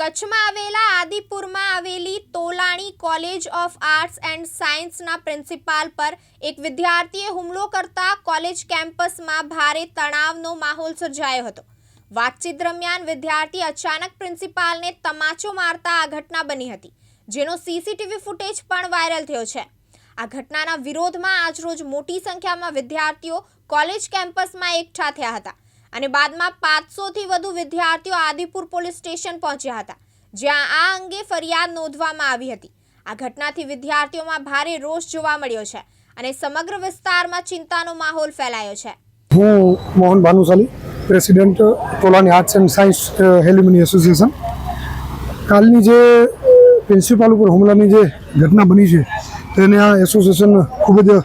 કચ્છમાં આવેલા આદિપુરમાં આવેલી Tolani college of arts and સાયન્સના પ્રિન્સિપાલ પર એક વિદ્યાર્થીએ હુમલો કરતા કોલેજ કેમ્પસમાં ભારે તણાવનો માહોલ સર્જાયો હતો. વાતચીત દરમિયાન વિદ્યાર્થી અચાનક પ્રિન્સિપાલને તમાચો મારતા આ ઘટના બની હતી, જેનો સીસીટીવી ફૂટેજ પણ વાયરલ થયો છે. આ ઘટનાના વિરોધમાં આજરોજ મોટી સંખ્યામાં વિદ્યાર્થીઓ કોલેજ કેમ્પસમાં એકઠા થયા હતા. અને બાદમાં પાંચસોથી વધુ વિદ્યાર્થીઓ આદિપુર પોલીસ સ્ટેશન પહોંચ્યા હતા, જ્યાં આ અંગે ફરિયાદ નોંધવામાં આવી હતી. આ ઘટનાથી વિદ્યાર્થીઓમાં ભારે રોષ જોવા મળ્યો છે અને સમગ્ર વિસ્તારમાં ચિંતાનો માહોલ ફેલાયો છે. હું Mohan Bhanushali, president Tolani arts and science alumni association. કાલની જે પ્રિન્સિપાલ ઉપર હુમલાની જે ઘટના બની છે, તેને આ એસોસિએશન ખૂબ જ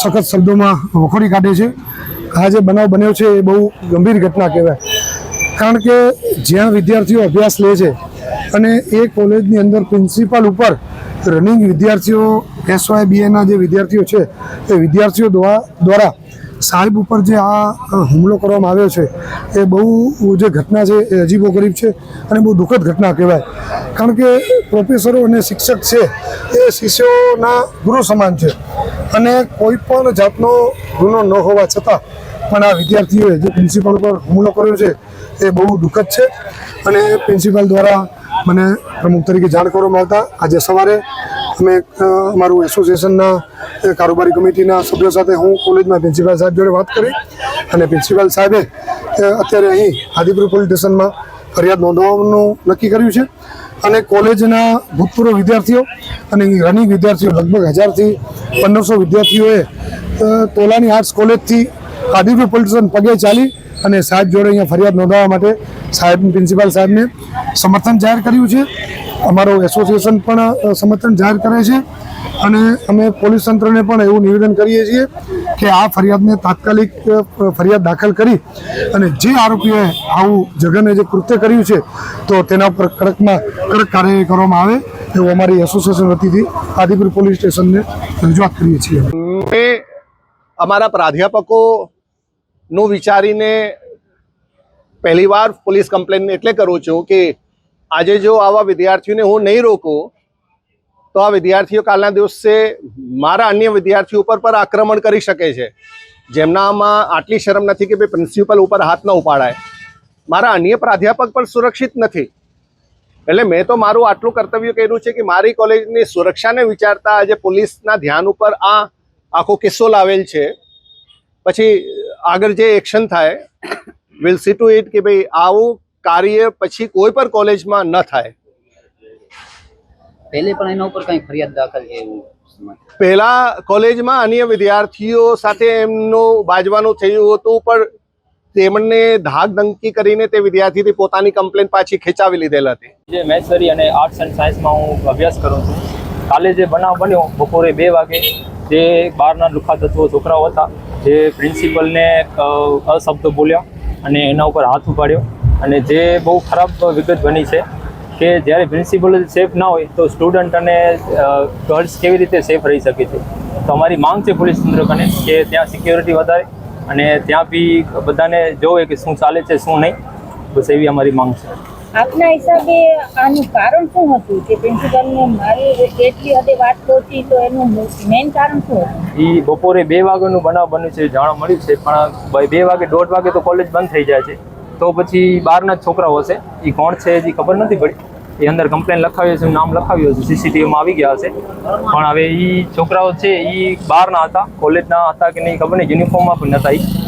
સખત શબ્દોમાં વખોડી કાઢે છે. આ જે બનાવ બન્યો છે એ બહુ ગંભીર ઘટના કહેવાય. કારણ કે જ્યાં વિદ્યાર્થીઓ અભ્યાસ લે છે અને એ કોલેજની અંદર પ્રિન્સિપાલ ઉપર રનિંગ વિદ્યાર્થીઓ એસવાય બીએના જે વિદ્યાર્થીઓ છે, એ વિદ્યાર્થીઓ દ્વારા સાહેબ ઉપર જે આ હુમલો કરવામાં આવ્યો છે, એ બહુ જે ઘટના છે એ અજીબો ગરીબ છે અને બહુ દુઃખદ ઘટના કહેવાય. કારણ કે પ્રોફેસરો અને શિક્ષક છે, એ શિષ્યોના ગુરુ સમાન છે અને કોઈ પણ જાતનો ગુનો ન હોવા છતાં પણ આ વિદ્યાર્થીઓએ જે પ્રિન્સિપાલ ઉપર હુમલો કર્યો છે, એ બહુ દુઃખદ છે અને પ્રિન્સિપાલ દ્વારા મને પ્રમુખ તરીકે જાણ કરવામાં આવતા. આજે સવારે અમે અમારું એસોસિએશનના કારોબારી કમિટીના સભ્યો સાથે હું કોલેજમાં પ્રિન્સિપાલ સાહેબ જોડે વાત કરી અને પ્રિન્સિપાલ સાહેબે અત્યારે અહીં આદિપુર પોલીસ સ્ટેશનમાં ફરિયાદ નોંધવાનું નક્કી કર્યું છે અને કોલેજના ભૂતપૂર્વ વિદ્યાર્થીઓ અને રનિંગ વિદ્યાર્થીઓ લગભગ હજારથી પંદરસો વિદ્યાર્થીઓએ તોલાની આર્ટ્સ કોલેજથી આદિપુર પોલીસ સ્ટેશન પગે ચાલી અને સાહેબ જોડે અહીંયા ફરિયાદ નોંધાવવા માટે સાહેબ પ્રિન્સિપાલ સાહેબને સમર્થન જાહેર કર્યું છે. અમારો એસોસિએશન પણ સમર્થન જાહેર કરે છે અને અમે પોલીસ તંત્રને પણ એવું નિવેદન કરીએ છીએ કે આ ફરિયાદને તાત્કાલિક ફરિયાદ દાખલ કરી અને જે આરોપીઓએ આવું જઘન્ય જે કૃત્ય કર્યું છે તો તેના ઉપર કડકમાં કડક કાર્યવાહી કરવામાં આવે એવું અમારી એસોસિએશન વતીથી આદિપુર પોલીસ સ્ટેશનને રજૂઆત કરીએ છીએ. અમારા અમારા પ્રાધ્યાપકોનું વિચારીને પહેલીવાર પોલીસ કમ્પ્લેન એટલે કરું છું કે આજે જો આવા વિદ્યાર્થીઓને હું નહીં રોકું, તો આ વિદ્યાર્થીઓ કાલના દિવસે મારા અન્ય વિદ્યાર્થીઓ ઉપર પર આક્રમણ કરી શકે છે. જેમનામાં આટલી શરમ નથી કે ભાઈ પ્રિન્સિપલ ઉપર હાથ ન ઉપાડાય. મારા અન્ય પ્રાધ્યાપક પણ સુરક્ષિત નથી. એટલે મેં તો મારું આટલું કર્તવ્ય કર્યું છે કે મારી કોલેજની સુરક્ષાને વિચારતા આજે પોલીસના ધ્યાન ઉપર આ આખો કિસ્સો લાવેલ છે. પછી આગળ જે એક્શન થાય વિલ સી ટુ ઇટ કે ભાઈ આવું કાર્ય પછી કોઈ પણ કોલેજમાં ન થાય. પહેલે પણ એના ઉપર કઈ ફરિયાદ દાખલ છે એવું પહેલા કોલેજમાં અન્ય વિદ્યાર્થીઓ સાથે એમનું બાજવાનું થયું હતું પણ તેમને ધાક ધમકી કરીને તે વિદ્યાર્થીથી પોતાની કમ્પ્લેન પાછી ખેંચાવી લીધેલ હતી. જે મેથ્સરી અને આર્ટ્સ એન્ડ સાયન્સમાં હું અભ્યાસ કરું છું. કાલે જે બનાવ બન્યો બપોરે બે વાગે જે બહારના લુખા તત્વો છોકરાઓ હતા જે પ્રિન્સિપલને અશબ્દો બોલ્યા અને એના ઉપર હાથ ઉપાડ્યો. અને જે બહુ ખરાબ વિગત બની છે કે જ્યારે પ્રિન્સિપલ સેફ ના હોય તો સ્ટુડન્ટ અને ગર્લ્સ કેવી રીતે સેફ રહી શકે છે? તો અમારી માંગ છે પોલીસ તંત્ર કે ત્યાં સિક્યોરિટી વધારે અને ત્યાં બી બધાને જોવે કે શું ચાલે છે, શું નહીં. બસ એવી અમારી માંગ છે. આપના હિસાબે આનું કારણ શું હતું કે પ્રિન્સિપલને મારી એટલી હદે વાત પહોંચી તો એનું મેઇન કારણ શું હતું? એ બપોરે બે વાગ્યાનું બનાવ બન્યું છે, જાણવા મળ્યું છે, પણ બે વાગે, દોઢ વાગે તો કોલેજ બંધ થઈ જાય છે. તો પછી બહારના જ છોકરાઓ હશે. એ કોણ છે હજી ખબર નથી પડી. એ અંદર કમ્પ્લેન લખાવ્યું છે નામ લખાવ્યું છે સીસીટીવીમાં આવી ગયા હશે. પણ હવે એ છોકરાઓ છે એ બહારના હતા, કોલેજના હતા કે નહીં ખબર નહીં યુનિફોર્મમાં પણ નહોતા એ